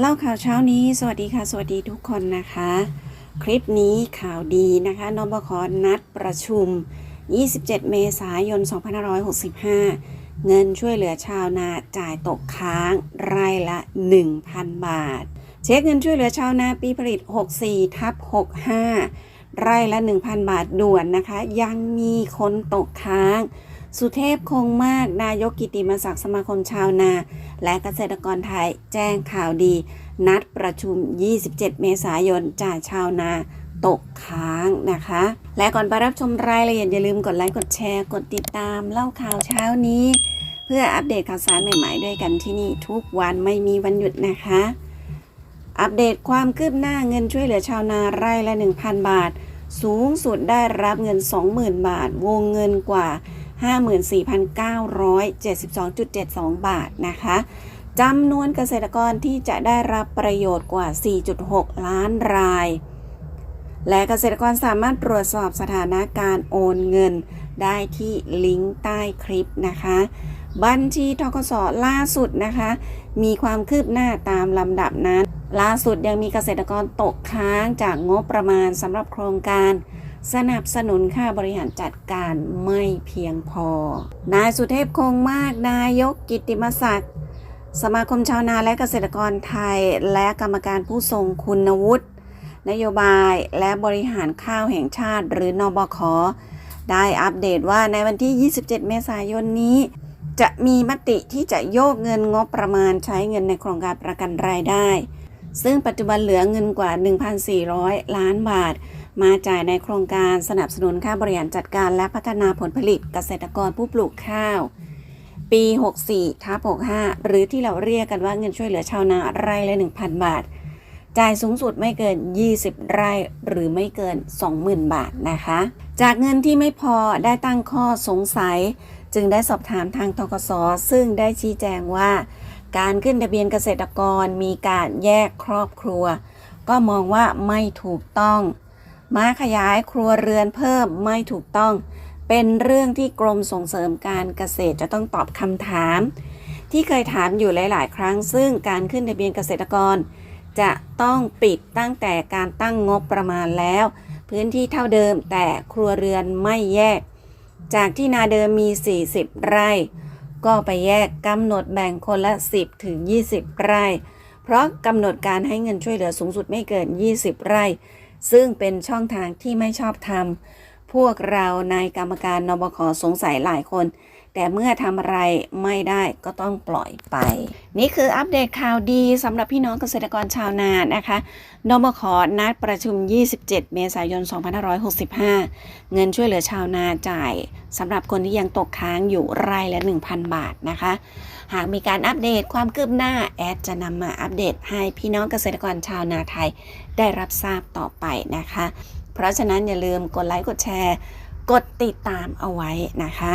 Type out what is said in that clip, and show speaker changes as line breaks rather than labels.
เล่าข่าวเช้านี้ สวัสดีค่ะ สวัสดีทุกคนนะคะ คลิปนี้ข่าวดีนะคะนบคนัดประชุม 27 เมษายน 2565 เงินช่วยเหลือชาวนาจ่ายตกค้างไร่ละ 1,000 บาท เช็คเงินช่วยเหลือชาวนาปีผลิต 64 ทับ 65 ไร่ละ 1,000 บาทด่วนนะคะ ยังมีคนตกค้าง สุเทพคงมากนายกกิติมศักดิ์สมาคมชาวนา และเกษตรกรไทยแจ้งข่าวดี นัดประชุม 27 เมษายนจ่ายชาวนาตกค้างนะคะ และก่อนไปรับชมรายละเอียดอย่าลืมกดไลค์กดแชร์ กดติดตามเล่าข่าวเช้านี้ เพื่ออัปเดตข่าวสารใหม่ๆด้วยกันที่นี่ทุกวันไม่มีวันหยุดนะคะ อัปเดตความคืบหน้าเงินช่วยเหลือชาวนาไร่ละ 1,000 บาท สูงสุดได้รับเงิน 20,000 บาท วงเงินกว่า 54,972.72 บาทนะคะจำนวนเกษตรกรที่จะได้รับประโยชน์กว่า 4.6 ล้านราย และเกษตรกรสามารถตรวจสอบสถานะการโอนเงินได้ที่ลิงก์ใต้คลิปนะคะ บัญชีทกสล่าสุดนะคะ มีความคืบหน้าตามลำดับนั้น ล่าสุดยังมีเกษตรกรตกค้างจากงบประมาณสำหรับโครงการ สนับสนุนค่าบริหารจัดการไม่เพียงพอ นายสุเทพคงมาก นายกกิตติมศักดิ์ สมาคมชาวนาและเกษตรกรไทย และกรรมการผู้ทรงคุณวุฒิ นโยบายและบริหารข้าวแห่งชาติ หรือนบค ได้อัปเดตว่าในวันที่ 27 เมษายนนี้ จะมีมติที่จะโยกเงินงบประมาณใช้เงินในโครงการประกันรายได้ ซึ่งปัจจุบันเหลือเงินกว่า 1,400 ล้านบาท มาจ่ายในโครงการสนับสนุนค่าบริหารจัดการและพัฒนาผลผลิตเกษตรกรผู้ปลูกข้าว ปี 64ทับ65 หรือที่เราเรียกกันว่าเงินช่วยเหลือชาวนาไร่ละ 1,000 บาท จ่ายสูงสุดไม่เกิน 20 ไร่หรือไม่เกิน 20,000 บาทนะคะ จากเงินที่ไม่พอได้ตั้งข้อสงสัย จึงได้สอบถามทางทกสซึ่งได้ชี้แจงว่า การขึ้นทะเบียนเกษตรกรมีการแยกครอบครัว ก็มองว่าไม่ถูกต้อง มาขยายครัวเรือนเพิ่มไม่ถูกต้อง เป็นเรื่องที่กรมส่งเสริมการเกษตรจะต้องตอบคำถาม ที่เคยถามอยู่หลาย ๆ ครั้ง ซึ่งการขึ้นทะเบียนเกษตรกร จะต้องปิดตั้งแต่การตั้งงบประมาณแล้ว พื้นที่เท่าเดิมแต่ครัวเรือนไม่แยก จากที่นาเดิมมี 40 ไร่ ก็ไปแยกกำหนดแบ่งคนละ 10ถึง20 ไร่ เพราะกำหนดการให้เงินช่วยเหลือสูงสุดไม่เกิน 20 ไร่ ซึ่งเป็นช่องทางที่ไม่ชอบทำ พวกเราในกรรมการนบขสงสัยหลายคน แต่เมื่อทำอะไรไม่ได้ก็ต้องปล่อยไป นี่คืออัปเดตข่าวดีสำหรับพี่น้องเกษตรกรชาวนานะคะนบขนัดประชุม 27 เมษายน 2565 เงินช่วยเหลือชาวนาจ่ายสำหรับคนที่ยังตกค้างอยู่ไร่ละ 1,000 บาทนะคะ หากมีการอัปเดตความคืบหน้าแอดจะนำมาอัปเดตให้พี่น้องเกษตรกรชาวนาไทยได้รับทราบต่อไปนะคะ เพราะฉะนั้นอย่าลืมกดไลค์กดแชร์ กดติดตามเอาไว้นะคะ